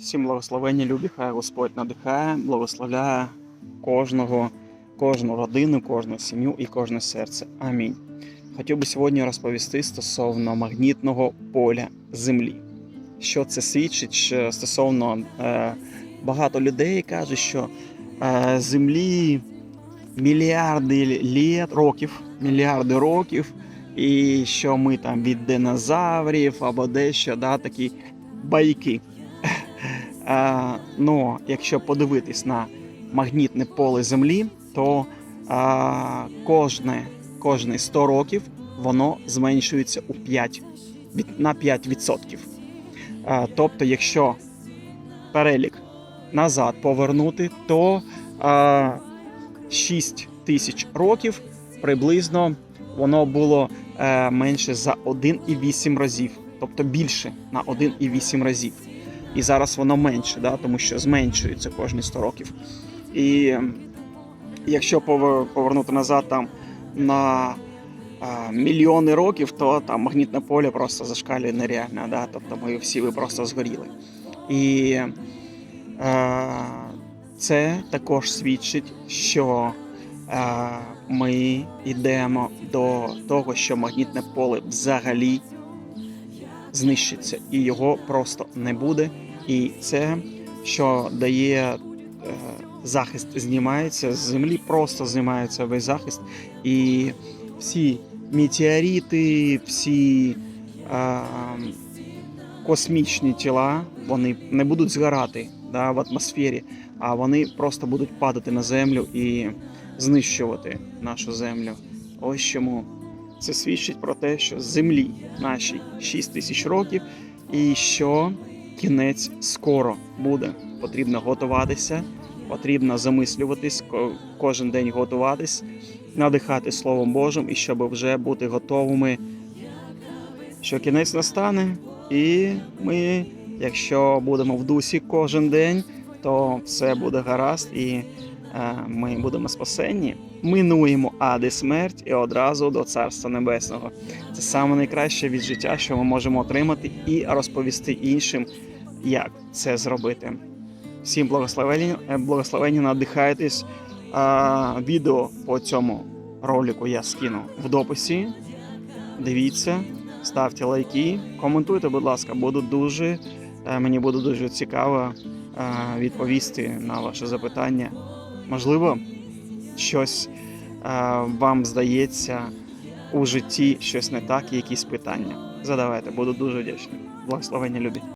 Всім благословення, любі, хай Господь надихає, благословляє кожного, кожну родину, кожну сім'ю і кожне серце. Амінь. Хотів би сьогодні розповісти стосовно магнітного поля Землі. Що це свідчить що стосовно е, багато людей кажуть, що е, Землі мільярди літ, років, мільярди років, і що ми там від динозаврів або дещо, да, такі байки. Е, ну, якщо подивитись на магнітне поле Землі, то е, кожне, кожні 100 років воно зменшується у 5, від- на 5%. Е, тобто, якщо перелік назад повернути, то е, 6 тисяч років приблизно воно було менше за 1,8 разів, тобто більше на 1,8 разів. І зараз воно менше, да, тому що зменшується кожні 100 років. І якщо повернути назад там на мільйони років, то там магнітне поле просто зашкалює нереально. Да? Тобто ми всі ви просто згоріли. І е, це також свідчить, що е, ми йдемо до того, що магнітне поле взагалі знищиться, і його просто не буде. І це, що дає е, захист, знімається з землі, просто знімається весь захист. І всі метеорити, всі е, космічні тіла, вони не будуть згорати да, в атмосфері, а вони просто будуть падати на землю і знищувати нашу землю. Ось чому це свідчить про те, що землі нашій 6 тисяч років, і що кінець скоро буде. Потрібно готуватися, потрібно замислюватись, кожен день готуватись, надихати Словом Божим і щоб вже бути готовими, що кінець настане, і ми, якщо будемо в дусі кожен день, то все буде гаразд і ми будемо спасенні. Минуємо ади смерть і одразу до Царства Небесного. Це саме найкраще від життя, що ми можемо отримати, і розповісти іншим, як це зробити. Всім благословення, е, надихайтесь. Відео по цьому ролику я скину в дописі. Дивіться, ставте лайки, коментуйте, будь ласка, буду дуже, е, мені буде дуже цікаво е, відповісти на ваше запитання. Можливо, щось е, вам здається у житті щось не так, якісь питання. Задавайте, буду дуже вдячний. Благословення любі.